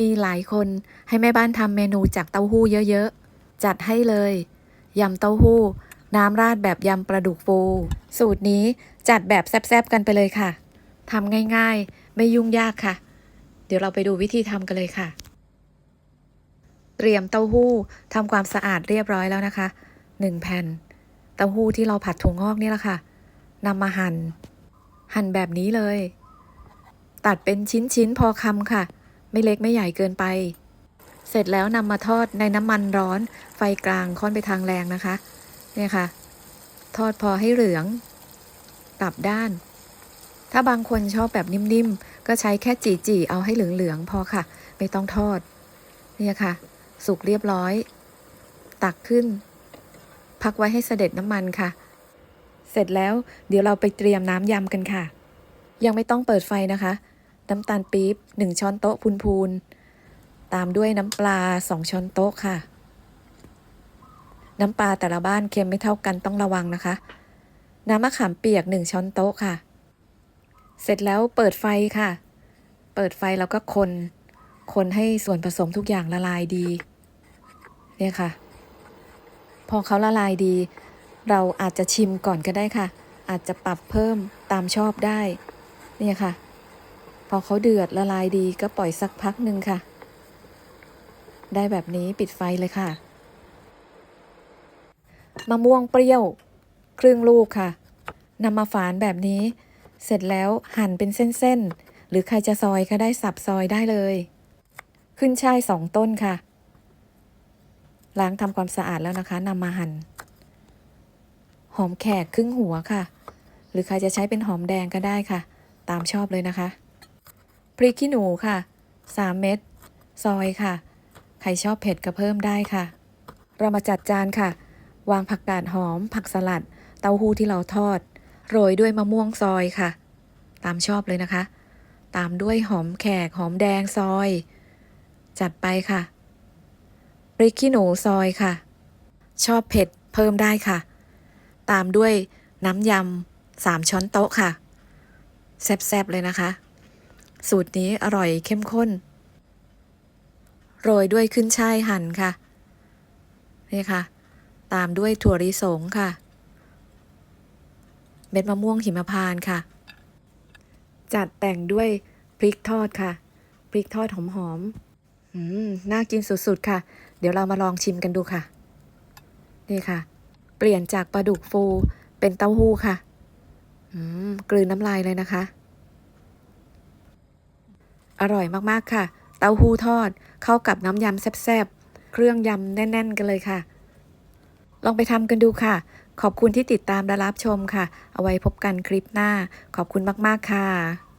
มีหลายคนให้แม่บ้านทำเมนูจากเต้าหู้เยอะๆ จัดให้เลย ยำเต้าหู้ น้ำราดแบบยำปลาดุกฟู สูตรนี้จัดแบบแซ่บๆกันไปเลยค่ะทำง่ายๆ ไม่ยุ่งยากค่ะ เดี๋ยวเราไปดูวิธีทำกันเลยค่ะ เตรียมเต้าหู้ทำความสะอาดเรียบร้อยแล้วนะคะหนึ่งแผ่น เต้าหู้ที่เราผัดถั่วงอกนี่แหละค่ะนำมาหัน่น หั่นแบบนี้เลย ตัดเป็นชิ้นๆพอคำค่ะ ไม่เล็กไม่ใหญ่เกินไป เสร็จแล้วนำมาทอดในน้ำมันร้อน ไฟกลางค่อนไปทางแรงนะคะ เนี่ยค่ะ ทอดพอให้เหลืองกลับด้าน ถ้าบางคนชอบแบบนิ่มๆ ก็ใช้แค่จีๆเอาให้เหลืองๆพอค่ะ ไม่ต้องทอด เนี่ยค่ะ สุกเรียบร้อย ตักขึ้น พักไว้ให้เสด็จน้ำมันค่ะ เสร็จแล้วเดี๋ยวเราไปเตรียมน้ำยำกันค่ะ ยังไม่ต้องเปิดไฟนะคะ น้ำตาลปี๊บหนึ่งช้อนโต๊ะพูนๆ ตามด้วยน้ำปลาสองช้อนโต๊ะค่ะ น้ำปลาแต่ละบ้านเค็มไม่เท่ากันต้องระวังนะคะ น้ำมะขามเปียกหนึ่งช้อนโต๊ะค่ะ เสร็จแล้วเปิดไฟค่ะ เปิดไฟแล้วก็คน คนให้ส่วนผสมทุกอย่างละลายดี เนี่ยค่ะ พอเขาละลายดี เราอาจจะชิมก่อนก็ได้ค่ะ อาจจะปรับเพิ่มตามชอบได้ เนี่ยค่ะ พอเขาเดือดละลายดีก็ปล่อยสักพักหนึ่งค่ะ ได้แบบนี้ปิดไฟเลยค่ะ มะม่วงเปรี้ยว ครึ่งลูกค่ะนำมาฝานแบบนี้ เสร็จแล้วหั่นเป็นเส้นๆ หรือใครจะซอยก็ได้สับซอยได้เลย ขึ้นช่ายสองต้นค่ะ ล้างทำความสะอาดแล้วนะคะนำมาหั่น หอมแขกครึ่งหัวค่ะ หรือใครจะใช้เป็นหอมแดงก็ได้ค่ะ ตามชอบเลยนะคะ พริกขี้หนูค่ะ 3 เม็ดซอยค่ะ ใครชอบเผ็ดก็เพิ่มได้ค่ะ เรามาจัดจานค่ะ วางผักกาดหอม ผักสลัด เต้าหู้ที่เราทอด โรยด้วยมะม่วงซอยค่ะ ตามชอบเลยนะคะ ตามด้วยหอมแขกหอมแดงซอย จัดไปค่ะพริกขี้หนูซอยค่ะ ชอบเผ็ดเพิ่มได้ค่ะ ตามด้วยน้ำยำสามช้อนโต๊ะค่ะ แซ่บๆเลยนะคะ สูตรนี้อร่อยเข้มข้น โรยด้วยขึ้นช่ายหั่นค่ะ นี่ค่ะ ตามด้วยถั่วลิสงค่ะ เม็ดมะม่วงหิมพานต์ค่ะ จัดแต่งด้วยพริกทอดค่ะ พริกทอดหอมๆอืมน่ากินสุดๆค่ะ เดี๋ยวเรามาลองชิมกันดูค่ะ นี่ค่ะ เปลี่ยนจากปลาดุกฟูเป็นเต้าหู้ค่ะ อืม กลืนน้ำลายเลยนะคะ อร่อยมากๆค่ะ เต้าหู้ทอดเข้ากับน้ำยำแซ่บๆ เครื่องยำแน่น ๆ กันเลยค่ะ ลองไปทำกันดูค่ะ ขอบคุณที่ติดตามและรับชมค่ะ เอาไว้พบกันคลิปหน้า ขอบคุณมากๆค่ะ